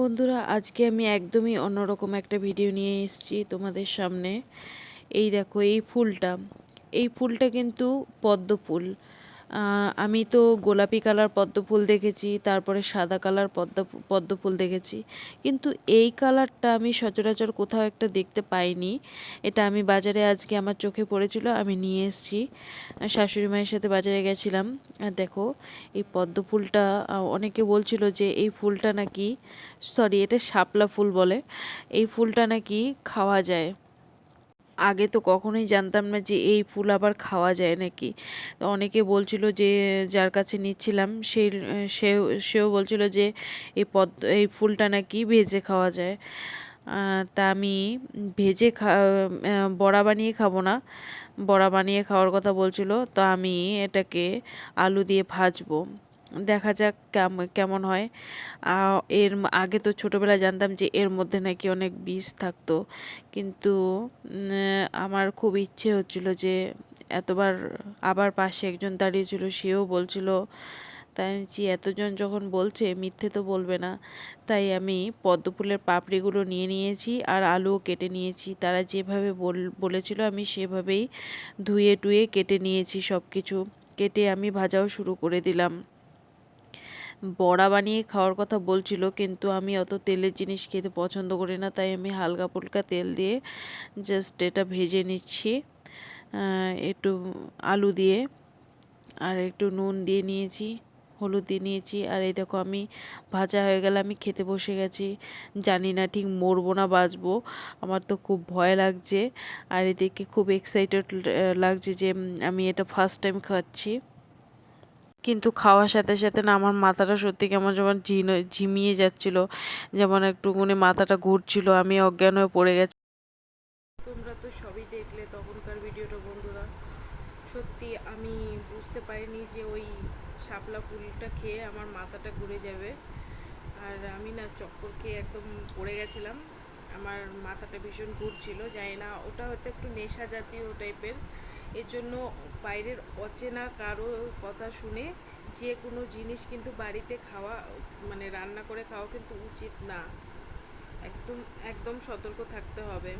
বন্ধুরা, আজকে আমি একদমই অন্যরকম একটা ভিডিও নিয়ে এসেছি তোমাদের সামনে। এই দেখো, এই ফুলটা। এই ফুলটা কিন্তু পদ্ম ফুল। আমি তো গোলাপি কালার পদ্ম ফুল দেখেছি, তারপরে সাদা কালার পদ্ম পদ্ম ফুল দেখেছি। কিন্তু এই কালারটা আমি সচরাচর কোথাও একটা দেখতে পাইনি। এটা আমি বাজারে আজকে আমার চোখে পড়েছিল, আমি নিয়ে এসেছি। শাশুড়ি মায়ের সাথে বাজারে গেছিলাম। আর দেখো, এই পদ্ম ফুলটা অনেকে বলছিল যে এই ফুলটা নাকি সরি এটা শাপলা ফুল বলে, এই ফুলটা নাকি খাওয়া যায়। আগে তো কখনোই জানতাম না যে এই ফুল আবার খাওয়া যায় নাকি। অনেকে বলছিল যে, যার কাছে নিচ্ছিলাম, সেই, সেও সেও বলছিল যে, এই পদ, এই ফুলটা নাকি ভেজে খাওয়া যায়। তা আমি ভেজে খা বড়া বানিয়ে খাব না। বড়া বানিয়ে খাওয়ার কথা বলছিল, তো আমি এটাকে আলু দিয়ে ভাজবো। দেখা যাক কেমন হয়। এর আগে তো ছোটোবেলায় জানতাম যে এর মধ্যে নাকি অনেক বিষ থাকতো। কিন্তু আমার খুব ইচ্ছে হচ্ছিল যে এতবার আবার পাশে একজন দাঁড়িয়েছিল, সেও বলছিল, তাই আমি এতজন যখন বলছে, মিথ্যে তো বলবে না। তাই আমি পদ্ম ফুলের পাপড়িগুলো নিয়ে নিয়েছি আর আলুও কেটে নিয়েছি। তারা যেভাবে বল, বলেছিল, আমি সেভাবেই ধুয়ে টুয়ে কেটে নিয়েছি সব কিছু কেটে আমি ভাজাও শুরু করে দিলাম। বড়া বানিয়ে খাওয়ার কথা বলছিল, কিন্তু আমি অত তেলের জিনিস খেতে পছন্দ করি না, তাই আমি হালকা ফুলকা তেল দিয়ে জাস্ট এটা ভেজে নিচ্ছি একটু আলু দিয়ে, আর একটু নুন দিয়ে নিয়েছি, হলুদ দিয়ে নিয়েছি, আর এই দেখো আমি ভাজা হয়ে গেলে আমি খেতে বসে গেছি, জানি না ঠিক মরবো না বাঁচবো, আমার তো খুব ভয় লাগছে, আর এদিকে খুব এক্সাইটেড লাগছে যে আমি এটা ফার্স্ট টাইম খাচ্ছি। কিন্তু খাওয়ার সাথে সাথে না আমার মাথাটা সত্যি কেমন যেমন ঝিমিয়ে যাচ্ছিল, যেমন একটুখানি মাথাটা ঘুরছিল, আমি অজ্ঞান হয়ে পড়ে গেছি। তোমরা তো সবই দেখলে তখনকার ভিডিওটা, বন্ধুরা। সত্যি আমি বুঝতে পারিনি যে ওই শাপলা ফুলটা খেয়ে আমার মাথাটা ঘুরে যাবে। আর আমি না চক্কর খেয়ে একদম পড়ে গেছিলাম। আমার মাথাটা ভীষণ ঘুরছিল, জানি না, ওটা হয়তো একটু নেশা জাতীয় টাইপের এর জন্য বাইরের অচেনা কারও কথা শুনে যে কোনো জিনিস কিন্তু বাড়িতে খাওয়া মানে রান্না করে খাওয়া কিন্তু উচিত না। একদম একদম সতর্ক থাকতে হবে।